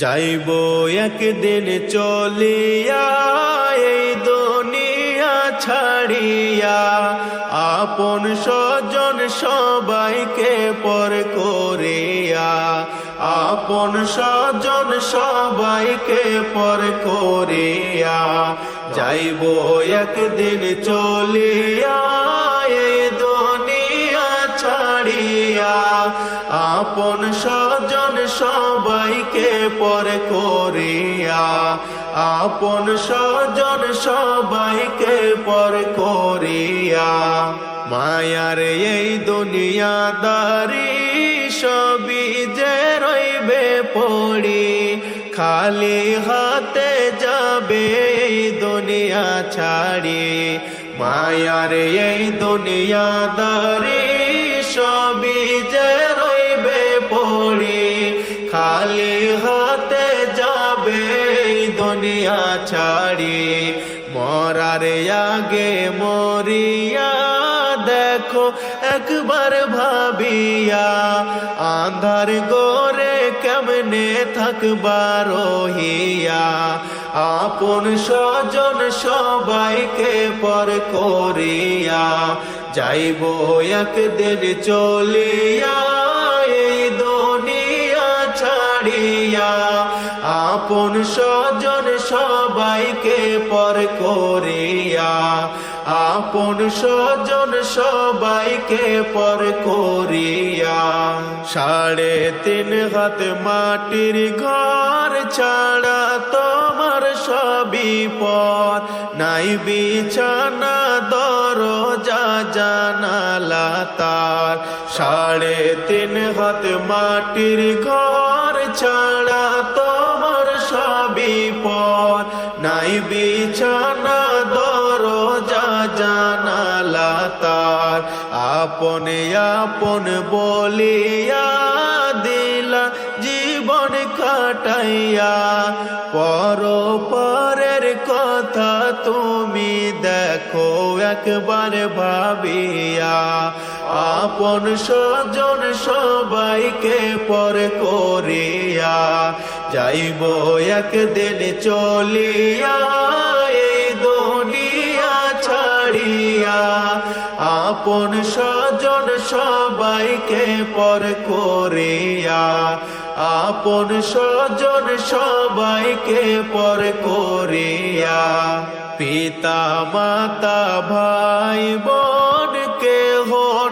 যাইব একদিন চলিয়া, এই দুনিয়া ছাড়িয়া। আপন স্বজন সবাইকে পর করিয়া। আপন স্বজন সবাইকে পর করিয়া। যাইব একদিন চলিয়া, এই দুনিয়া ছাড়িয়া। আপন স্বজন সবাইকে পর করিয়া, আপন স্বজন সবাইকে পর করিয়া। মায়ার এই দুনিয়াদারি সবই যে রইবে পড়ি, খালি হাতে যাবে এই দুনিয়া ছাড়ি। মায়ার এই দুনিয়াদারি সবই যে খালি হাতে যাবে দুনিয়া ছাড়ি। মরার আগে মরিয়া দেখো, একবার ভাবিয়া। আন্ধার গোরে কেমনে থাকবার রহিয়া। আপন স্বজন সবাইকে পর করিয়া। যাইব একদিন চলিয়া আপন স্বজন সবাইকে পর করিয়া, আপন স্বজন সবাইকে পর করিয়া, সাড়ে তিন হাত মাটির ঘর ছাড়া তোমার সবই পর নাই বিছানা, দরজা, জানালা, তার। সাড়ে তিন হাত মাটির ঘর ছাড়া তোমার পর নাই বিছানা, দরজা, জানালা, তার। আপন আপন বলিয়া দিলা, জীবন কাটাইয়া পর পরের কথা তুমি দেখো একবার ভাবিয়া, আপন স্বজন সবাইকে পর করিয়া, যাইব একদিন চলিয়া, এই দুনিয়া ছাড়িয়া, আপন স্বজন সবাইকে পর করিয়া, আপন স্বজন সবাইকে পর করিয়া। পিতা, মাতা, ভাই, বোন, কেহ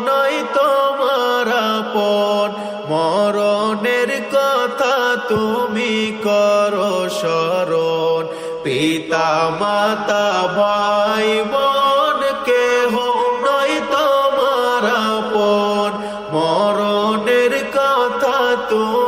নয় তোমার আপন। মরণের কথা তুমি করো স্মরণ। পিতা, মাতা, ভাই, বোন মরণের কথা তুমি